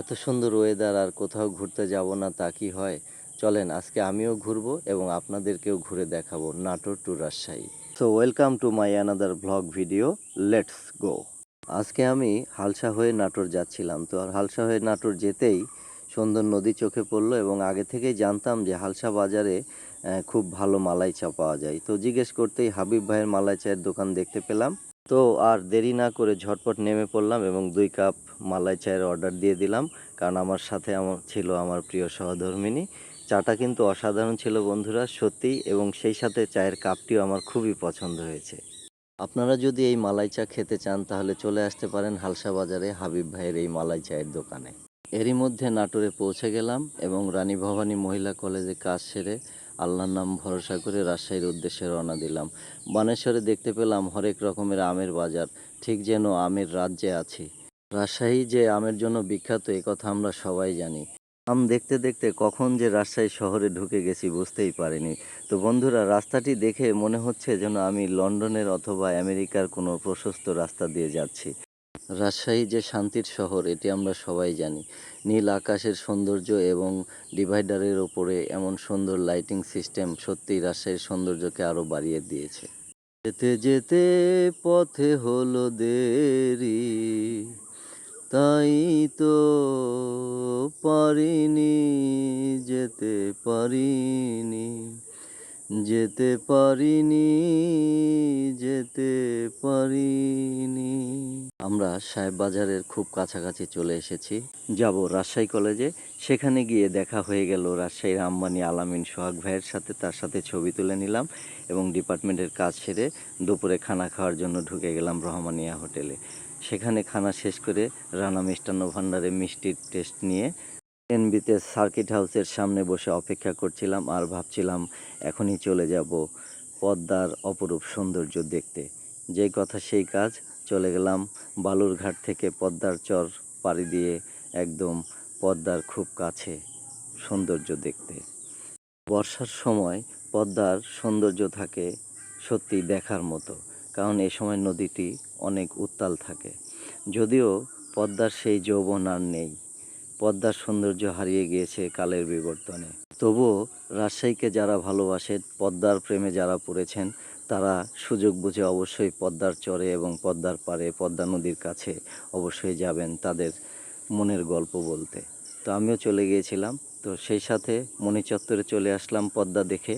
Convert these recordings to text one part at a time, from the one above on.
এত সুন্দর ওয়েদার আর কোথাও ঘুরতে যাব না, তা কি হয়? চলেন, আজকে আমিও ঘুরবো এবং আপনাদেরকেও ঘুরে দেখাবো Natore to Rajshahi. So welcome to my another blog video let's go আজকে আমি হালসা হয়ে নাটোর যাচ্ছিলাম। তো আর হালসা হয়ে নাটোর যেতেই সুন্দর নদী চোখে পড়ল এবং আগে থেকেই জানতাম যে হালসা বাজারে খুব ভালো মালাই চা পাওয়া যায়। তো জিজ্ঞেস করতেই হাবিব ভাইয়ের মালাই চায়ের দোকান দেখতে পেলাম। তো আর দেরি না করে ঝটপট নেমে পড়লাম এবং দুই কাপ মালাই চায়ের অর্ডার দিয়ে দিলাম, কারণ আমার সাথে আমার ছিল আমার প্রিয় সহধর্মিনী। চাটা কিন্তু অসাধারণ ছিল বন্ধুরা, সত্যিই, এবং সেই সাথে চায়ের কাপটিও আমার খুবই পছন্দ হয়েছে। আপনারা যদি এই মালাই চা খেতে চান, তাহলে চলে আসতে পারেন হালসা বাজারে হাবিব ভাইয়ের এই মালাই চায়ের দোকানে। এরই মধ্যে নাটোরে পৌঁছে গেলাম এবং রানী ভবানী মহিলা কলেজে কাজ সেরে আল্লাহর নাম ভরসা করে রাজশাহীর উদ্দেশ্যে রওনা দিলাম। বানেশ্বরে দেখতে পেলাম হরেক রকমের আমের বাজার, ঠিক যেন আমের রাজ্যে আছি। রাজশাহী যে আমের জন্য বিখ্যাত, এ কথা আমরা সবাই জানি। আম দেখতে দেখতে কখন যে রাজশাহী শহরে ঢুকে গেছি বুঝতেই পারিনি। তো বন্ধুরা, রাস্তাটি দেখে মনে হচ্ছে যেন আমি লন্ডনের অথবা আমেরিকার কোনো প্রশস্ত রাস্তা দিয়ে যাচ্ছি। রাজশাহী যে শান্তির শহর, এটি আমরা সবাই জানি। নীল আকাশের সৌন্দর্য এবং ডিভাইডারের ওপরে এমন সুন্দর লাইটিং সিস্টেম সত্যিই রাজশাহীর সৌন্দর্যকে আরও বাড়িয়ে দিয়েছে। যেতে যেতে পথে হলো দেরি, তাই তো পারিনি, যেতে পারিনি যেতে পারিনি যেতে পারিনি। আমরা সাহেব বাজারের খুব কাছাকাছি চলে এসেছি। যাব রাজশাহী কলেজে। সেখানে গিয়ে দেখা হয়ে গেল রাজশাহীর আম্বানি আলামিন সোহাগ ভাইয়ের সাথে, তার সাথে ছবি তুলে নিলাম এবং ডিপার্টমেন্টের কাজ সেরে দুপুরে খানা খাওয়ার জন্য ঢুকে গেলাম রহমানিয়া হোটেলে। সেখানে খানা শেষ করে রানা মিষ্টান্ন ভাণ্ডারে মিষ্টির টেস্ট নিয়ে এনবিতে সার্কিট হাউসের সামনে বসে অপেক্ষা করছিলাম আর ভাবছিলাম এখনই চলে যাব পদ্মার অপরূপ সৌন্দর্য দেখতে। যেই কথা সেই কাজ চলে গেলাম বালুরঘাট থেকে পদ্মার চর পাড়ি দিয়ে একদম পদ্মার খুব কাছে সৌন্দর্য দেখতে। বর্ষার সময় পদ্মার সৌন্দর্য থাকে সত্যি দেখার মতো, কারণ এ সময় নদীটি অনেক উত্তাল থাকে। যদিও পদ্মার সেই যৌবন আর নেই। পদ্মার সৌন্দর্য হারিয়ে গিয়েছে কালের বিবর্তনে। তবুও রাজশাহীকে যারা ভালোবাসে, পদ্মার প্রেমে যারা পড়েছেন, তারা সুযোগ বুঝে অবশ্যই পদ্মার চরে এবং পদ্মার পাড়ে, পদ্মা নদীর কাছে অবশ্যই যাবেন তাদের মনের গল্প বলতে। তো আমিও চলে গিয়েছিলাম। তো সেই সাথে মণি চত্বরে চলে আসলাম পদ্মা দেখে।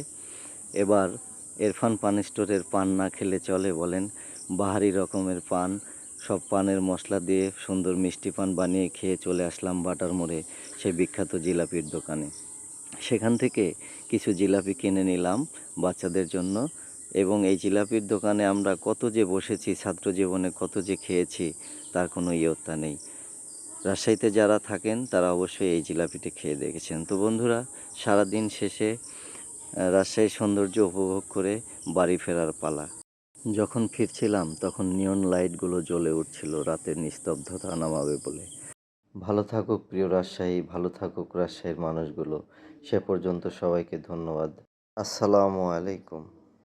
এবার এরফান পান স্টোরের পান না খেলে চলে বলেন, বাহারি রকমের পান সব পানের মশলা দিয়ে সুন্দর মিষ্টি পান বানিয়ে খেয়ে চলে আসলাম বাটার মোড়ে, সেই বিখ্যাত জিলাপির দোকানে। সেখান থেকে কিছু জিলাপি কিনে নিলাম বাচ্চাদের জন্য এবং এই জিলাপির দোকানে আমরা কত যে বসেছি, ছাত্র জীবনে কত যে খেয়েছি, তার কোনো ইয়ত্তা নেই। রাজশাহীতে যারা থাকেন, তারা অবশ্যই এই জিলাপিটি খেয়ে দেখেছেন। তো বন্ধুরা সারা দিন শেষে রাজশাহীর সৌন্দর্য উপভোগ করে বাড়ি ফেরার পালা। যখন ফিরছিলাম, তখন নিয়ন লাইটগুলো জ্বলে উঠছিল, রাতের নিস্তব্ধতা নামাবে বলে। ভালো থাকুক প্রিয় রাজশাহী, ভালো থাকুক রাজশাহীর মানুষগুলো। সে পর্যন্ত সবাইকে ধন্যবাদ। আসসালামু আলাইকুম।